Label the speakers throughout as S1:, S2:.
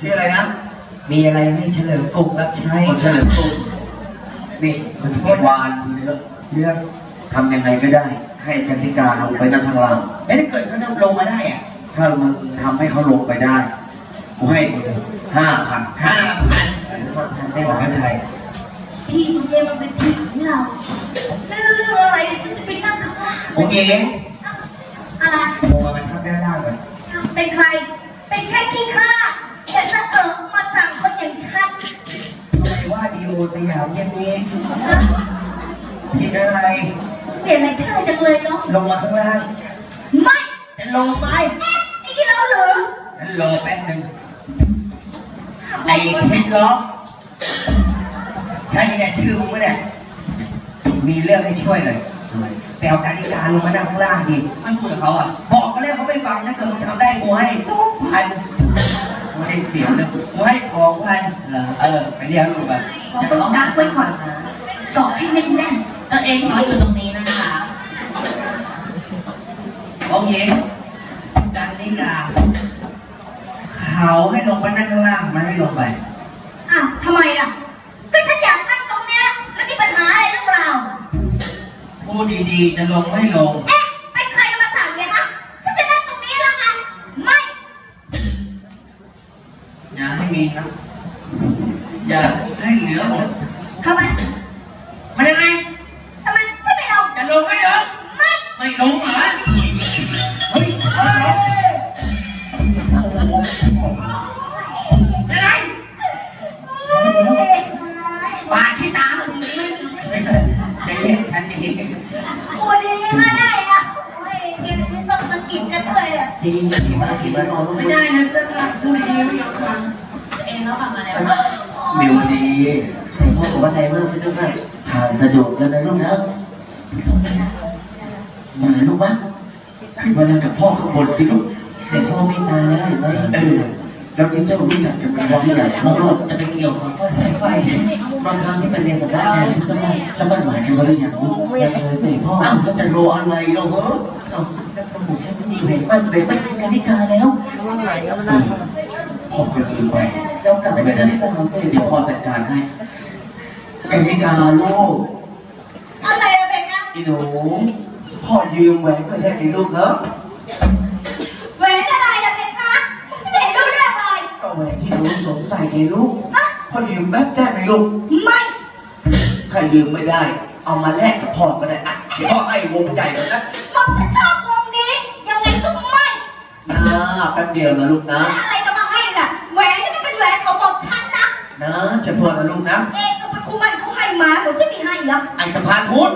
S1: ชื่ออะไรนะ
S2: มีอะไรให้เฉลิมกรุงรับใช้
S1: คนเฉลิมกรุงนี่คนที่วานทีเถอะเรื่องทำยังไงก็ได้ ให้กันธิการลงไปนั่งข้างล่าง
S2: แล้วถ้าเกิดเขานำลงมาได้อะ
S1: ถ้ามึงทำให้เขาลงไปได้กูให้มึงห้าพัน
S2: ห้าพัน
S1: ไม่บอกไม่ไทย
S3: ที่ตรงนี้มันเป็นที่ของเราไม่รู้เรื่องอะไรฉันจะไปนั่งข้างล่าง
S2: โอเค
S3: อะไร
S2: ลงมาเป็นข้างด้านล่างก่อน
S3: เป็นใคร เป็นแค่ขี้ข้าแต่สะเอิกมาสั่งคนอย่างฉัน
S2: ทำไม ว่าดีโอสยามอย่างนี้ผิดอะไร
S3: เปลี่ยนอะไรชื่อจังเลยเนาะ
S2: ลงมาข้างล่าง
S3: ไม่
S2: จะลงไหม
S3: เอ๊ะไอ้ที่เราเหรอ
S2: งั้นรอแป๊บหนึงไอ้เพชรล้อใช่เนี่ยชื่อมึงไหมเนี่ย มีเรื่องให้ช่วยหน่อยไปเอาการิการลงมานั่งข้างล่างดิ
S4: ไม่คุยกับเขาอะ
S2: บอกเขาแล้วเขาไม่ฟังถ้าเกิดมึงทำได้กูให้สองพัน
S1: ไม่ให้เสียงเลย
S2: กูให้สองพันเออไปเรียกลูกไป
S3: เราต้องดักไว้ก่อนเกาะให้แน่น
S4: ตัวเองขออยู่ตรงนี้นะคะ
S2: โอเคการนิกาเขาให้ลงไปนั่งข้างล่างมันไม่ลงไป
S3: ๆอะทำไมอะ ก็ฉันอยากนั่งตรงเนี้ยแล้วมีปัญหาอะไรหรือเปล่า
S2: พูดดีๆจะลงไม่ลง
S3: เอ๊ะเป็นใครมาสั่งเนี่ยคะฉันจะนั่งตรงนี้แล้วไงไม่
S2: อย่าให้มีนะ อย่าให้เหลื อหมด
S3: ทำไม
S2: มันยังไง
S3: ทำไมฉันไม่เอา
S2: จะลงไม่ลง
S3: ไม่
S2: ไม่ลงเหรอเฮ้ยเฮ้ยอะไรปาดที่ตาเราทีนี้จะเรียกฉันเอง
S3: โอ้ยดีก็ได้อะโอ้ยเดี๋ยวนี้ต้องตะกิดกันด้วยอะ
S2: ดีดีมากดีมาก
S4: ไม่ได้นะจะพูดดีๆไม่ยอมฟังตัวเองแล้วฟังอะไร วะ
S1: มิวดี
S2: ใส่พ่อของว่าไทยมากพี่เจ้าค่ะ
S1: ทานสะดวกแล้วนะลูกนะมาลูกมะขึ้นมาแล้วกับพ่อข้างบนสิลูก
S2: ใส่พ่อไม่ตายแล้วเห็นไหม
S1: เออแล้วนี่เจ้ารู้จักกันเป็นพ่อที่ใหญ่
S2: พ่
S1: มา
S2: อกจะไปเกี่ยวของพ่อสายไฟบางครั้งที่ไปเรียนกับด้านแทนพี่เจ้าค่ะ
S1: แล้วมันหมายถึงว่าหรือยังลูก
S2: ยังเลยใส่พ่อ
S1: อ้าวแล้วจะรออะไรเราเหรอ
S2: เอาแล้วก็ผมฉันมีเห็นมันเป็นไม่เป็นการนิการแล้ว
S1: พ่อจะลืมไป
S2: เรากลับไป
S1: ไม่
S2: เป็
S1: เป็นนไร
S2: การนิการของตัวเอง
S1: เดี๋ยวพ่อจัดการให้กนิกาลูก
S3: อะไรอะเบนนะ
S1: อีหนูพ่อยืมแหวนไปได้ไหมลูกเนอะ
S3: แหวนอะไรอะเบนคะฉันไม่เห็นรู้เรื่องเลย
S1: ก็แหวนที่หนูสวมใส่ไงลูก
S3: ฮะ
S1: พ่อยืมแป๊บได้ไหมลูก
S3: ไม่
S1: ถ้ายืมไม่ได้ เอามาแลกกับพ่อก็ได้อะเดี๋ยวพ่อให้วงใหญ่เลยนะ
S3: ผมฉันชอบวงนี้ยังไงก็ไม่
S1: นะแป๊บเดียวนะลูกนะ
S3: แล้วอะไร จะ
S1: พ่อนะลูกนะ
S3: เองก็เป็นคู่มันเขาให้มาผมจะไม่ให้หรอก
S1: ไอ้สะพานพุทธ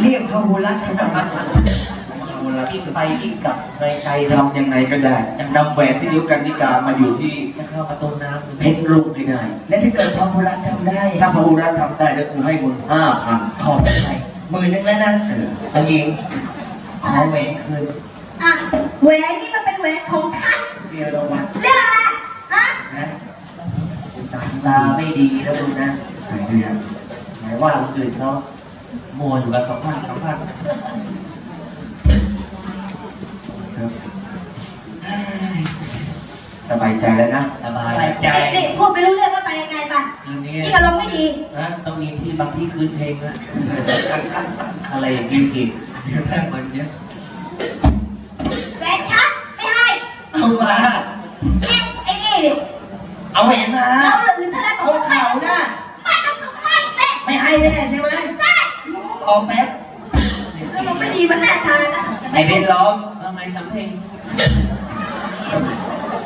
S2: เรียกพระบุรัตน์ให้มาบุรัตน์ที่ไปที่กลับในใจเรา
S1: ทำยังไงก็ได้นำแหวนที่นิ้วกันนิกามาอยู่ที่
S2: จะเข้าประตูน้ำ
S1: เพชรลูกให้ได้
S2: และถ้าเกิดพระบุรัตน์ทำได้
S1: ถ้าพระอุรัตทำได้แล้วกูให้มึงห้าพัน
S2: ขอได้ไหมหมื่นหนึงแล้วนะ
S1: เออ
S2: องหญิงขอแหวนคืน
S3: อะแหวนนี่มันเป็นแหวนของฉัน
S2: เรียกเราว่า
S3: เรื่องอะไรฮะ
S2: นะ ตาตาไม่ดีแล้วดูนะ
S1: ไหนเนี่ย
S2: หมายว่าคนอื่นเขามัวอยู่กับสัมพันธ์สัมพันธ์
S1: ครับสบายใจแล้วนะ
S2: สบายใจ
S3: นี่พูดไม่รู้เรื่องก็ไปยังไงป่ะ
S2: คืนนี้
S3: นี่อารมณ์ไม่ดี
S2: นะต้องมีที่บางที่คืนเพลงนะอะไรอย่างนี้อีกเดี๋ยวแม่งมันเนี้ย
S3: แหวนฉันไม่ให้
S2: เอามา
S3: เอ๊ะไอ้นี่ดิ
S2: เอาแหวนมา
S3: เราหรือซะแล้ว
S2: เขาเขาน่ะ
S3: ไม่ต้องคือไม่เสร็จ
S2: ไม่ให้แน่ใช่ไหม
S3: ได้
S2: ออกแป๊บ
S3: อารมณ์ไม่ดีมันแน่ทานนะ
S2: ไอเบนร้องทำไมสำเพลง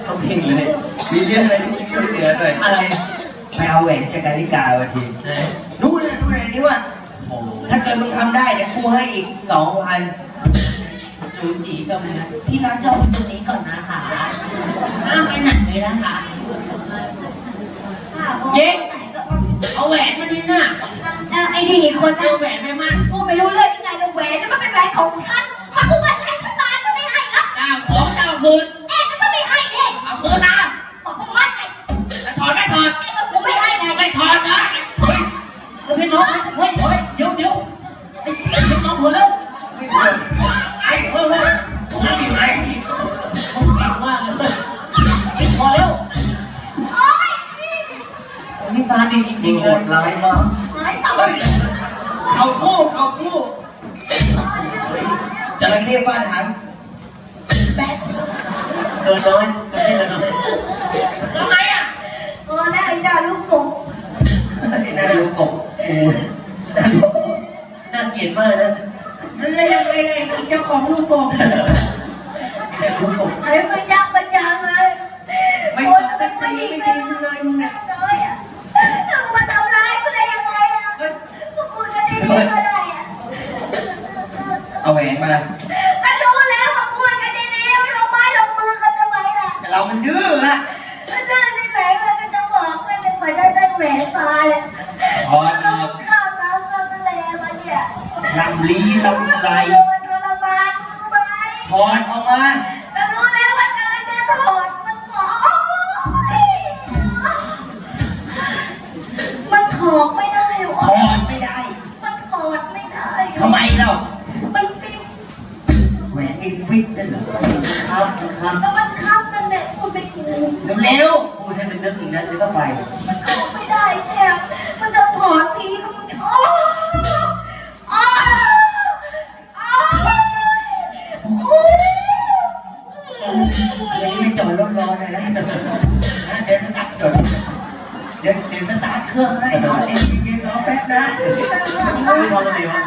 S2: ต้องเพลงเลย
S1: มีเรื่องอะไรที่ช่วยเหลือหน่อย
S2: อะไร
S1: ไปเอาแหวนจากการนิกาวันที
S2: เออ
S1: รู้เลยรู้เลยนี่ว่า
S2: โอ้โห
S1: ถ้าเกิดมึงทำได้เดี๋ยวกูให้อีกสองพัน
S2: จูจีก็มีนะ
S4: ที่ร้านจองตรงนี้ก่อนนะคะอ้าวไปไหนเลยนะคะ
S3: เย้
S4: เอาแหวนมาดิน่ะ
S3: ไอ้นี่อีกคน
S4: เอา
S3: นะ
S4: แหวนไปมั่น
S3: พูดไม่รู้เรื่องยังไงเลยแหวนนี่มันเป็นแหวนของฉันมาคุยกันให้ฉันมาฉันไม่ให้ละ
S4: เจ้าของเจ้าคืน จ
S2: ริง
S4: โห
S2: เลย
S4: ดร้ายมาก
S3: หายต่อ
S1: เฮ้ยเขาคู่เขาคู่จระเข้ฟาดหาง
S3: แบ๊ก
S2: เกินน้อยเกินเล่นเลย
S3: ทำไมอะโอ้แล้วไอ้ดาลูกกบ
S1: น่ารู้กบ
S2: โอ้ยน่าเกลียดมากนะ
S3: แล้วยังไงไงเจ้าของลูกกบ
S2: แต่คุณผม
S3: ไอ้มันยักมันยังเลยโอ้ยมันไม่ดีเลยเลยมึงเนี่ยเลยอะมึงมาทำร้ายกูได้ยังไงอะกูพูดกันดีๆก็ได้อะ
S1: เอาแหวนมา
S3: ก็รู้แล้วมาพูดกันดีๆไม่ลงไม้ลงมือกันทำไมล่ะ
S1: แต่ เรามันดื้ออะ
S3: ก็เดินที่ไหนมันก็จะบอกไม่ได้เหมือนได้ได้แหวนตาเลย
S1: ถอดออก
S3: ข้าวน้ำก็ทะเลมาเนี่ย
S1: ลำลีลำไร
S3: โดนทรมานรู้ไหม
S1: ถอดออกมา
S3: นึก
S2: ถึงนั้นแล้วก็ไป
S3: มันถอดไม่ได้แค่มันจะถอดทีมันโอ้โอ้โอ้ย
S1: ๆคืนนี้ไม่จอดรถรอเลยนะเดี๋ยวสตาร์ทจอดเดี๋ยวเดี๋ยวสตาร์ทเครื่องให้รอเดี๋ยวเย็นๆรอแป๊บนะ
S2: ไม่พอเลยว่า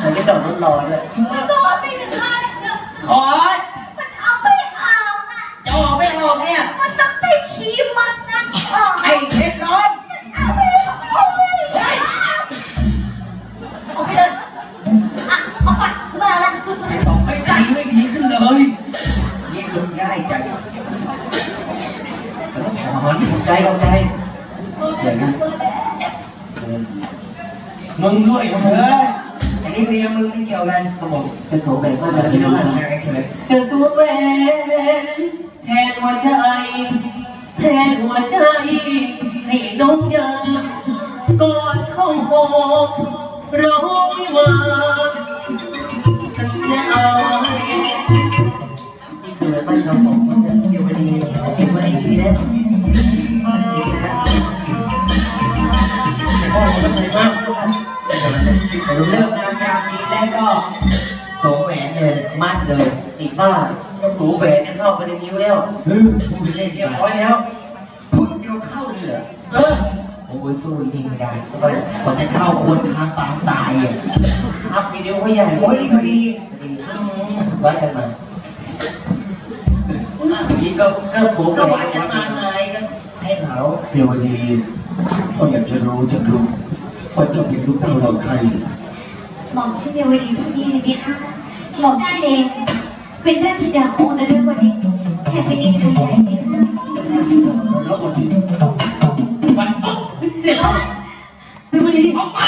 S2: ผมไม่จอดรถรอเลย
S3: ไม่ไเจ๋งนะมึ
S1: งด้วยนะมึงเอ้ยอันนี้เมียมึงไม่เกี่ยวกัน
S2: ครับผมจะสวมแหวนมา
S1: มา
S2: แล้ว
S1: ที่
S2: ที่
S1: นู่
S2: นู่
S1: น
S2: น
S1: นะเฉย
S2: จะสวมแหวนแทนหัวใจแทนหัวใจให้น้องยากอดเข้าหอมร้องวิวาสัญญานี่คือบ้านเราสองคนเนี่ยเดี๋ยววันนี้จิบวันนี้ดีนะ เลิ
S1: กงานยามนี้แล้วก็สวมแหวนเลยมั่นเลย
S2: ติดบ้าก็สูแหวนเนี่ยเข้าไปในนิ้วแล้ว
S1: เฮ้ยพูดไปเล่น
S2: เรี
S1: เรี
S2: ย
S1: ย
S2: บบร้
S1: ร้
S2: อ
S1: อยย
S2: แล้ว
S1: พุดเดียวเข้าเลยเหรอ
S2: เออ
S1: โอ้ยสู้จริงไม่ได้ก่อนจะเข้าควรทางปางตายอะ
S2: ครับมีนิ้วก็ใหญ่
S1: โอ้ยนี่พอดี
S2: ไว้กันมานี่ก็ก็ผูก
S1: ก็
S2: ก็
S1: ว่า
S2: ว่า
S1: จะ
S2: จะ
S1: มา
S2: มา
S1: ไงก็ให้เขา
S4: เดี๋ยววันนี้พ่ออยากจะรู้จากลูก ว่าเจ้าเป็นลูกเต้าเราใคร
S5: หม่อมชื่อเดวีผู้นี้เลยไหมคะหม่อมชื่อเองเป็นราชธิดาของนรวดีแค่เป็นเอกชายใหญ่ไหมคะ
S1: แล้ววันที่วันศุกร์
S2: เสร็จแล้วนรวดีออกไป